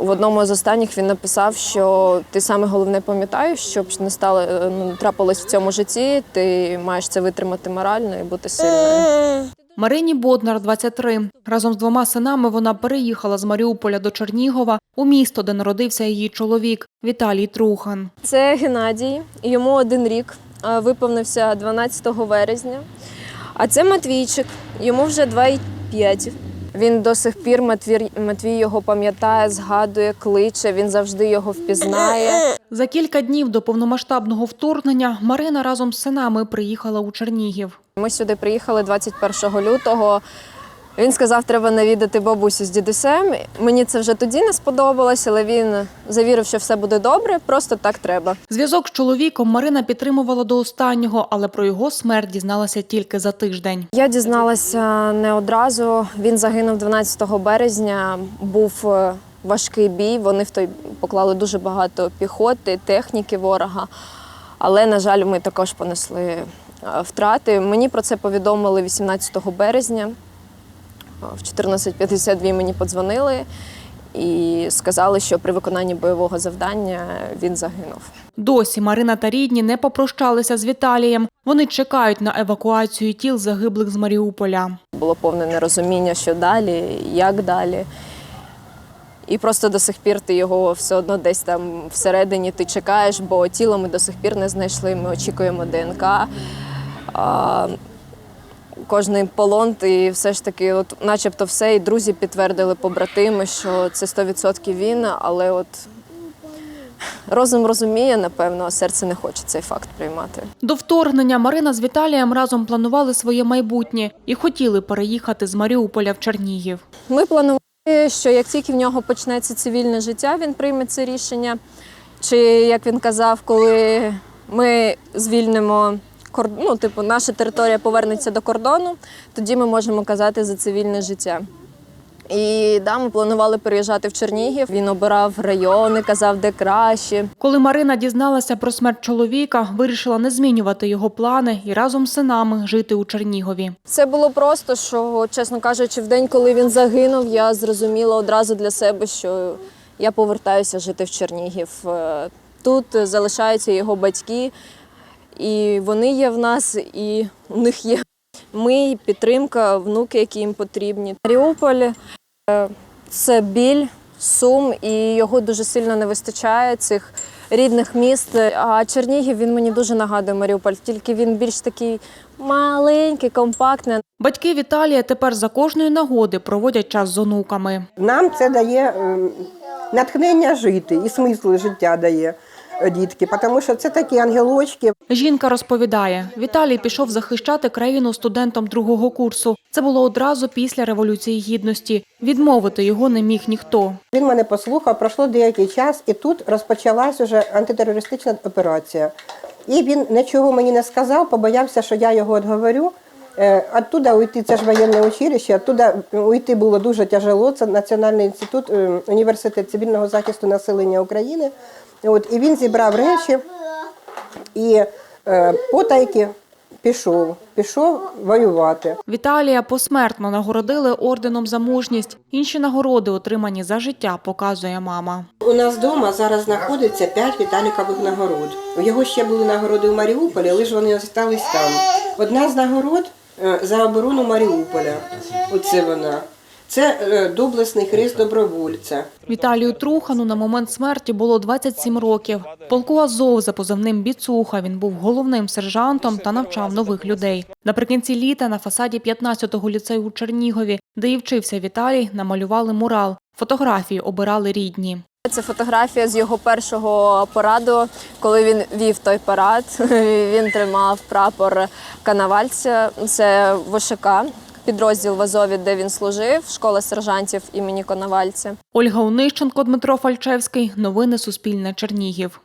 В одному з останніх він написав, що ти саме головне пам'ятаєш, щоб не стало е, ну, трапилось в цьому житті. Ти маєш це витримати морально і бути сильною. Марині Боднар, 23. Разом з двома синами вона переїхала з Маріуполя до Чернігова у місто, де народився її чоловік Віталій Трухан. Це Геннадій, йому один рік виповнився 12 вересня. А це Матвійчик, йому вже 2,5. Він до сих пір Матвій, Матвій його пам'ятає, згадує, кличе, він завжди його впізнає. За кілька днів до повномасштабного вторгнення Марина разом з синами приїхала у Чернігів. Ми сюди приїхали 21 лютого. Він сказав, треба навідати бабусю з дідусем. Мені це вже тоді не сподобалось, але він завірив, що все буде добре, просто так треба. Зв'язок з чоловіком Марина підтримувала до останнього, але про його смерть дізналася тільки за тиждень. Я дізналася не одразу. Він загинув 12 березня. Був е, важкий бій. Вони в той поклали дуже багато піхоти, техніки ворога. Але, на жаль, ми також понесли е, втрати. Мені про це повідомили 18 березня. В 14.52 мені подзвонили і сказали, що при виконанні бойового завдання він загинув. Досі Марина та рідні не попрощалися з Віталієм. Вони чекають на евакуацію тіл загиблих з Маріуполя. Було повне нерозуміння, що далі, як далі. І просто до сих пір ти його все одно десь там всередині ти чекаєш, бо тіло ми до сих пір не знайшли. Ми очікуємо ДНК. Кожний полон, ти все ж таки, от, начебто, все, і друзі підтвердили побратими, що це 100% він, але от розум розуміє, напевно, а серце не хоче цей факт приймати. До вторгнення Марина з Віталієм разом планували своє майбутнє і хотіли переїхати з Маріуполя в Чернігів. Ми планували, що як тільки в нього почнеться цивільне життя, він прийме це рішення. Чи як він казав, коли ми звільнимо ну, типу, наша територія повернеться до кордону, тоді ми можемо казати за цивільне життя. І да, ми планували переїжджати в Чернігів. Він обирав райони, казав, де краще. Коли Марина дізналася про смерть чоловіка, вирішила не змінювати його плани і разом з синами жити у Чернігові. Це було просто, що, чесно кажучи, в день, коли він загинув, я зрозуміла одразу для себе, що я повертаюся жити в Чернігів. Е, Тут залишаються його батьки, і вони є в нас, і у них є ми, підтримка, внуки, які їм потрібні. Маріуполь е, це біль, сум, і його дуже сильно не вистачає цих рідних міст. А Чернігів він мені дуже нагадує Маріуполь, тільки він більш такий маленький, компактний. Батьки Віталія тепер за кожної нагоди проводять час з онуками. Нам це дає ем, натхнення жити і смисл життя дає дітки, тому що це такі ангелочки. Жінка розповідає, Віталій пішов захищати країну студентом другого курсу. Це було одразу після Революції Гідності. Відмовити його не міг ніхто. Він мене послухав, пройшло деякий час, і тут розпочалась уже антитерористична операція. І він нічого мені не сказав, побоявся, що я його відговорю. Е, Оттуда уйти, це ж воєнне училище, оттуда уйти було дуже тяжело. Це Національний інститут, е, університет цивільного захисту населення України. От, і він зібрав речі і е, потайки пішов, пішов воювати. Віталія посмертно нагородили орденом за мужність. Інші нагороди, отримані за життя, показує мама. У нас вдома зараз знаходиться п'ять Віталікових нагород. У його ще були нагороди у Маріуполі, але ж вони залишились там. Одна з нагород за оборону Маріуполя. Оце вона. Це е, доблесний хрест добровольця. Віталію Трухану на момент смерті було 27 років. Полку Азов за позивним Біцуха він був головним сержантом та навчав нових людей. Наприкінці літа на фасаді 15-го ліцею у Чернігові, де і вчився Віталій, намалювали мурал. Фотографії обирали рідні. Це фотографія з його першого параду, коли він вів той парад. Він тримав прапор Канавальця. Це ВШК, підрозділ в Азові, де він служив, школа сержантів імені Коновальця. Ольга Онищенко, Дмитро Фальчевський. Новини Суспільне Чернігів.